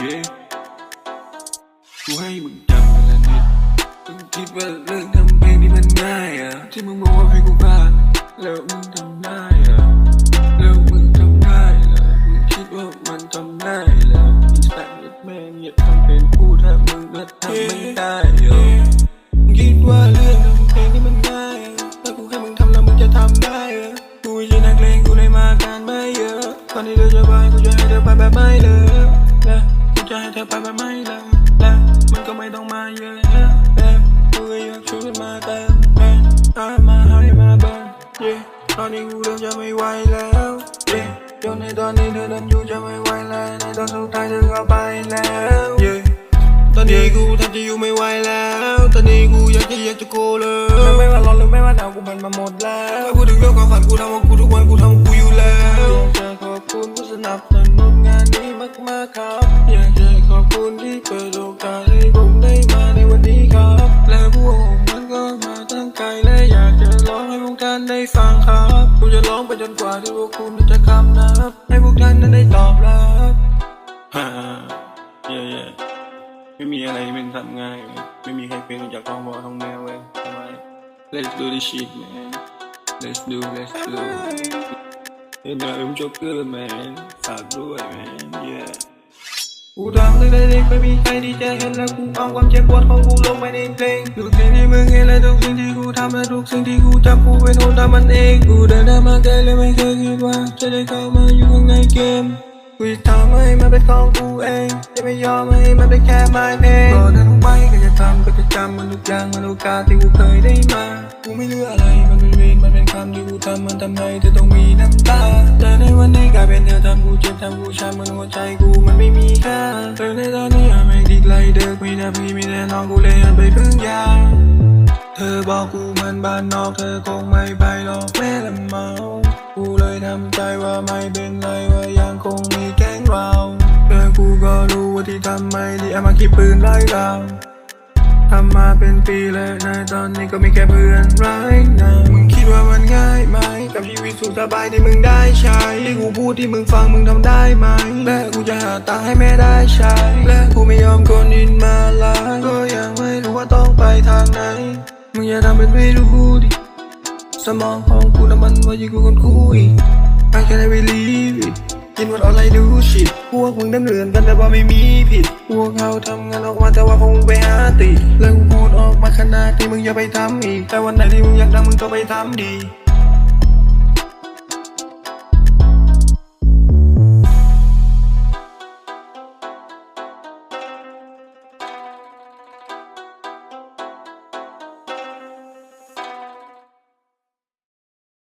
กูให้มึงจำมันละนิดมึงคิดว่าเรื่องทำเพลงนี่มันง่ายอะที่มึงบอกว่าพลงกูบ้าแล้วมึงทำได้อะแล้วมึงทำได้เหรอมึงคิดว่ามันทำได้เหรออีสัตว์แม่งอย่าทำเป็นพูดถ้ามึงก็ทำไม่ได้เหรอมึงคิดว่าเรื่องทำเพลงนี่มันง่ายอะถ้ากูให้มึงทำแล้วมึงจะทำได้เหรอกูไม่ใช่นักเลงกูเลยมาการไม่เยอะตอนนี้เธอจะไปกูจะให้เธอไปแบบไม่เลย เธอไปแบบไม่เลยและมันก็ไม่ต้องมาเยอะและกูก็อยากช่วยมาเติมและอามาให้มาเบิร์นเย่ตอนนี้กูเริ่มจะไม่ไหวแล้วเย่จนในตอนนี้เธอเดินอยู่จะไม่ไหวแล้วในตอนสุดท้ายเธอก็ไปแล้วเย่ตอนนี้กูแทบจะอยู่ไม่ไหวแล้ว ตอนนี้กูอยากจะอยากจะโกเลยไม่ว่าร้อนหรือไม่ว่าหนาวกูมันมาหมดแล้วถ้าพูดถึงเรื่องความฝันกูทำของกูทุกวันกูทำกูอยู่แล้วอยากจะขอบคุณผู้สนับสนุนงานนี้มากๆครับอยากจะขอบ ร้องให้พวกท่านได้ฟังครับกูจะร้องไปจนกว่าที่พวกคุณจะคำนับให้พวกท่านนั้นได้ตอบรับฮ่าเย่เย่ไม่มีอะไรที่เป็นทำง่ายเลยไม่มีใครเป็นจากท้องพ่อท้องแม่เว้ยทำไม Let's do this shit man Let's do let's do เอ็นอาร์เอ็มจ็อกเกอร์แมนฝากด้วยแมน yeah กูทำตั้งแต่เด็กไม่มีใครที่จะเห็นและกูเอาความเจ็บปวดของกูลงไปในเพลงทุกสิ่งที่มึงเห็นและทุกสิ่งที่กูทำและทุกสิ่งที่กูจำกูเป็นคนทำมันเองกูเดินทางมาไกลและไม่เคยคิดว่า จะได้เข้ามาอยู่ข้างในเกมกูจะทำให้มันเป็นของกูเองจะไม่ยอมให้มันเป็นแค่ไม้เพลงก็เดินลงไปก็จะทำก็จะจำมันทุกอย่างมันโอกาสที่กูเคยได้มากูไม่เหลืออะไรมัน เป็นเวรมันเป็นคำที่กูทำมันทำให้เธอต้องมีน้ำตาแต่ในวันนี้กลายเป็นเธอทำกูเจ็บทำกูช้ำมันหัวใจกูมันไม่มีค่าแต่ในตอนนี้ไม่ดีไกลเดิกมีแต่พี่มีแต่น้องกูเลยหันไปพึ่งยาเธอบอกกูมันบ้านนอกเธอคงไม่ไปหรอกแม่ละเมากูเลยทำใจว่าไม่เป็นไรว่ายังคงมีแก๊งเราแต่กูก็รู้ว่าที่ทำไม่ดีเอามาคิดปืนไล่เรา ทำมาเป็นปีแล้วในตอนนี้ก็มีแค่เพื่อนร้ายนะมึงคิดว่ามันง่ายไหม กับชีวิตสุขสบายที่มึงได้ใช้ที่กูพูดที่มึงฟังมึงทำได้ไหม และกูจะหาตังค์ให้แม่ได้ใช้ และกูไม่ยอมคนอินมาลายก็ยังไม่รู้ว่าต้องไปทางไหน มึงอย่าทำเป็นไม่รู้ดิ สมองของกูน้ำมันว่ายิ่งกูคนคุย I can't believe it กินวันออนไลน์ดูชิดพวกมึงดำเนินกันแต่ว่าไม่มีผิด พวกเขาทำงานออกมาแต่ว่าคงไปหาติแล้วกูพูดออกมาขนาดที่มึงอย่าไปทำอีก แต่วันไหนที่มึงอยากดังมึงก็ไปทำดี